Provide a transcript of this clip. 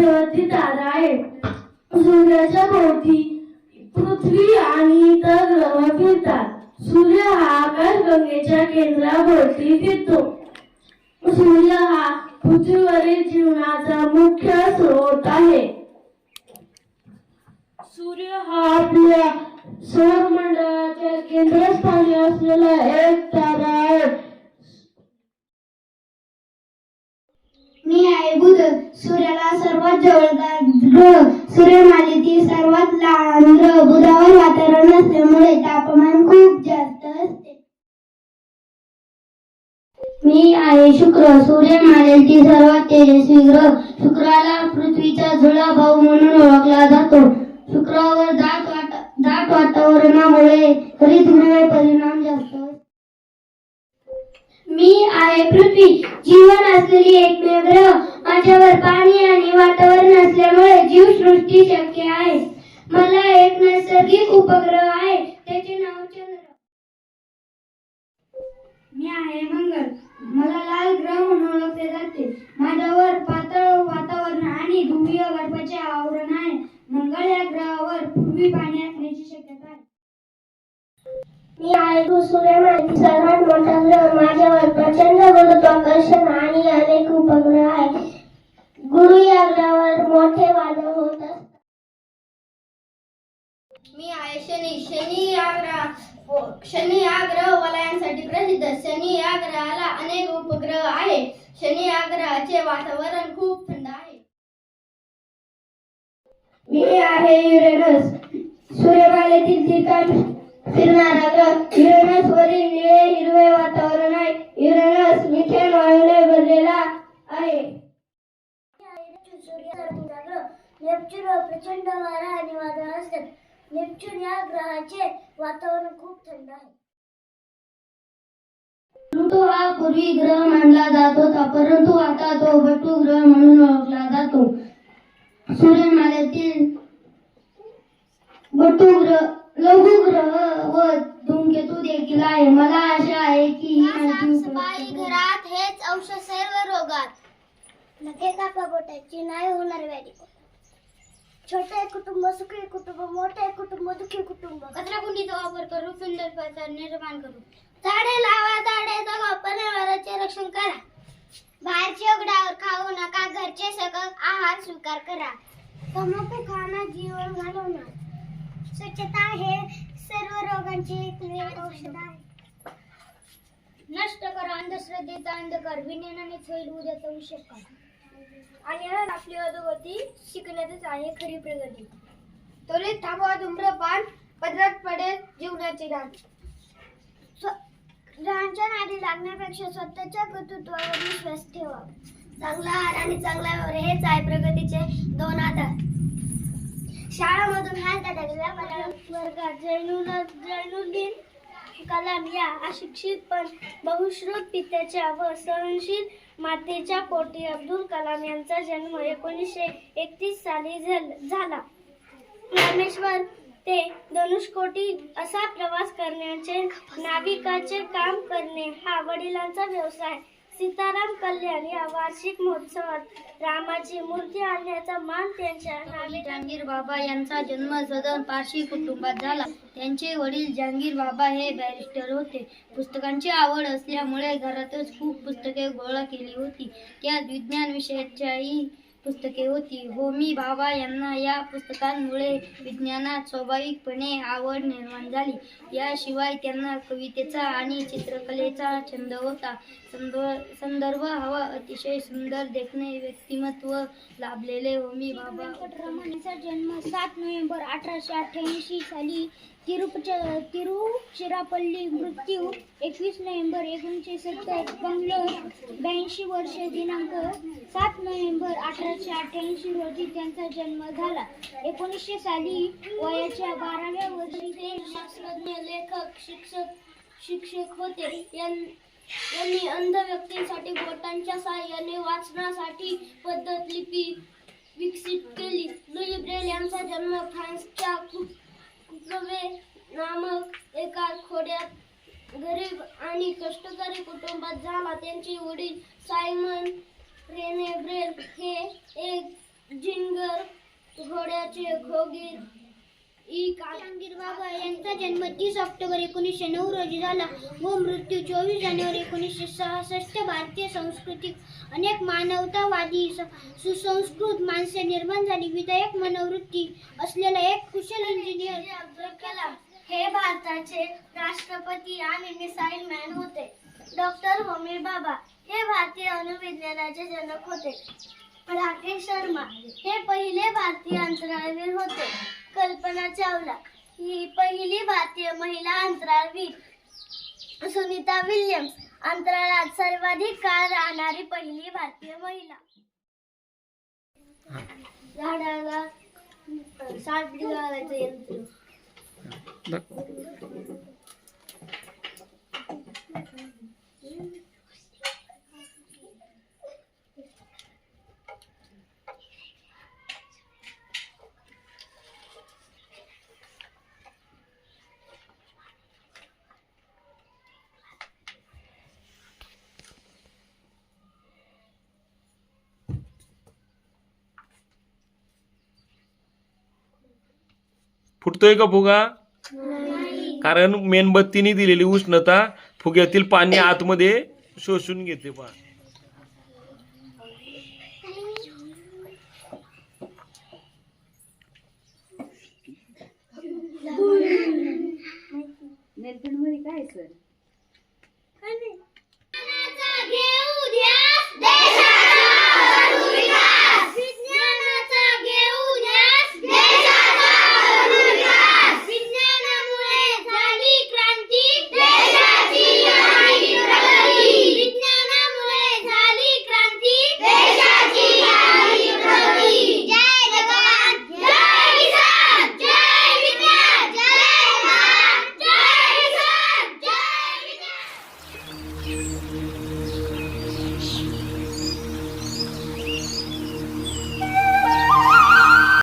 मध्यवर्ती तारा आहे सूर्याच्या भोवती पृथ्वी आणि इतर ग्रह फिरतात. सूर्य हा आकाशगंगेच्या केंद्राभोवती फिरतो. सूर्य हा पृथ्वीवरील जीवनाचा मुख्य स्रोत आहे. सूर्य हा आपल्या सौरमंडळाच्या केंद्रस्थानी असलेला एक तारा आहे मी आहे बुध सूर्याला ग्रह सूर्यमालेतील सर्वात लहान ग्रह बुधावर वातावरण असल्यामुळे तापमान खूप जास्त असते. मी आहे शुक्र सूर्यमालेतील सर्वात तेजस्वी ग्रह. शुक्राला पृथ्वीचा जुळा भाऊ म्हणून ओळखला जातो. शुक्रावर दाट वाता दाट वातावरणामुळे हरितगृह परिणाम जास्त मी आहे पृथ्वी. जीवन असलेली एकमेव ग्रह. माझ्यावर पाणी आणि वातावरण असल्यामुळे जीवसृष्टी शक्य आहे. मला एक नैसर्गिक उपग्रह आहे. त्याचे नाव चंद्र. मी आहे मंगळ मला लाल ग्रह म्हणून ओळखले जाते. माझ्यावर पातळ वातावरण आणि ध्रुवीय बर्फाचे आवरण आहे. मंगळ या ग्रहावर पूर्वी पाणी मी आहे सूर्यमालेतील सर्वात मोठा ग्रह माझ्यावर प्रचंड गुरुत्वाकर्षण आणि अनेक उपग्रह आहेत. गुरु या ग्रहावर मोठे वादळ होत असतात. मी आहे शनी. शनी या ग्रह शनी या ग्रह वलयांसाठी प्रसिद्ध. शनी या ग्रहाला अनेक उपग्रह आहे शनी या ग्रहाचे वातावरण खूप थंड आहे. मी आहे युरेनस. सूर्यमालेतील ठिकाण फिरणारा ग्रह युरेनस वरील निळे हिरवे वातावरण आहे युरेनस मिथेन वायूने भरलेला आहे नेपच्यून प्रचंड वारा आणि वादळ असतात नेपच्यून या ग्रहाचे वातावरण खूप थंड आहे प्लुटो हा पूर्वी ग्रह मानला जात होता परंतु आता तो बटू ग्रह म्हणून ओळखला जातो सूर्यमालेतील बटू ग्रह लघु ग्रह व धूमकेतू देखील आहे. मला आशा आहे की ही माहिती घरात हेच औषध सर्व रोगात. नखे कापा बोटाची नाही होणार व्याधी. छोटे कुटुंब सुखी कुटुंब मोठे कुटुंब दुखी कुटुंब. कचराकुंडीचा वापर करून सुंदर परिसर निर्माण करू. झाडे लावा झाडे जगा पर्यावरणाचे रक्षण करा. बाहेरच्या उघड्यावर खाऊ नका घरचे सगळं आहार स्वीकार करा. तंबाखू खाणं जीवन घालवणार. स्वच्छता हे सर्व रोगांचे एकमेव औषध आहे. नष्ट करा अंधश्रद्धेचा अंधकार विज्ञानानेच होईल उद्याचा विषय काय? आणि आज आपली अधोगती शिकण्यातच आहे खरी प्रगती. त्वरित थांबवा धूम्रपान पदरात पडेल जीवनाचे दान. रांच्या नादी लागण्यापेक्षा स्वतःच्या कर्तृत्वावर विश्वास ठेवा. चांगला आहार आणि चांगला व्यवहार हेच आहे प्रगतीचे दोन आधार. शाळामधून हात मला वर्गात जैनुल जैनुद्दीन कलाम या अशिक्षित पण बहुश्रुत पित्याच्या व सहनशील मातेच्या पोटी अब्दुल कलाम यांचा जन्म एकोणीसशे एकतीस साली झाला रामेश्वर ते धनुषकोटी असा प्रवास करण्याचे नाविकाचे काम करणे हा वडिलांचा व्यवसाय. सीताराम कल्याण या वार्षिक महोत्सवात रामाची मूर्ती आणण्याचा मान त्यांच्या नावे जहांगीर बाबा यांचा जन्म सदन पारशी कुटुंबात झाला. त्यांचे वडील जहांगीर बाबा हे बॅरिस्टर होते. पुस्तकांची आवड असल्यामुळे घरातच खूप पुस्तके गोळा केली होती. त्यात विज्ञान विषयाच्याही पुस्तके होती. होमी बाबा यांना या पुस्तकांमुळे विज्ञानात स्वाभाविकपणे आवड निर्माण झाली. याशिवाय त्यांना कवितेचा आणि चित्रकलेचा छंद होता. संदर्भ संदर्भ हवा अतिशय सुंदर देखणे व्यक्तिमत्व लाभलेले. होमी बाबा जन्म सात नोव्हेंबर अठराशे अठ्ठ्याऐंशी साली तिरुपच तिरुचिरापल्ली मृत्यू एकवीस नोव्हेंबर एकोणीसशे सत्तर. बंगलोर ब्याऐंशी वर्ष दिनांक सात नोव्हेंबर अठराशे अठ्ठ्याऐंशी रोजी त्यांचा जन्म झाला. एकोणीसशे साली वयाच्या बाराव्या वर्षी ते शास्त्रज्ञ लेखक शिक्षक शिक्षक होते. यांनी अंध व्यक्तींसाठी बोटांच्या सहाय्याने वाचनासाठी पद्धत लिपी विकसित केली. लुई ब्रेल यांचा जन्म फ्रान्सच्या कुक- नामक एका खोड्यात गरीब आणि कष्टकरी कुटुंबात झाला. त्यांचे वडील सायमन रेनेब्रेल हे एक जिंगर घोड्याचे खोगीर ई जहांगीर बाबा यांचा जन्म तीस ऑक्टोबर एकोणीसशे नऊ रोजी झाला. व मृत्यू चोवीस जानेवारी एकोणीसशे सहासष्ट भारतीय संस्कृतीत अनेक मानवतावादी सुसंस्कृत माणसे निर्माण झाली. विधायक मनोवृत्ती असलेला एक कुशल इंजिनियर अब्दुल कलाम हे भारताचे राष्ट्रपती आणि मिसाईल मॅन होते. डॉक्टर होमी बाबा हे भारतीय अणुविज्ञानाचे जनक होते. राकेश शर्मा हे पहिले भारतीय अंतराळवीर होते. कल्पना चावला. ही पहिली भारतीय महिला अंतराळवीर सुनीता विल्यम्स अंतराळात सर्वाधिक काळ राहणारी पहिली भारतीय महिला. झाडाला साठ घालायचं यंत्र. फुटतोय का फुगा? कारण मेणबत्तीने दिलेली उष्णता फुग्यातील पाणी आतमध्ये शोषून घेते पा काय सर?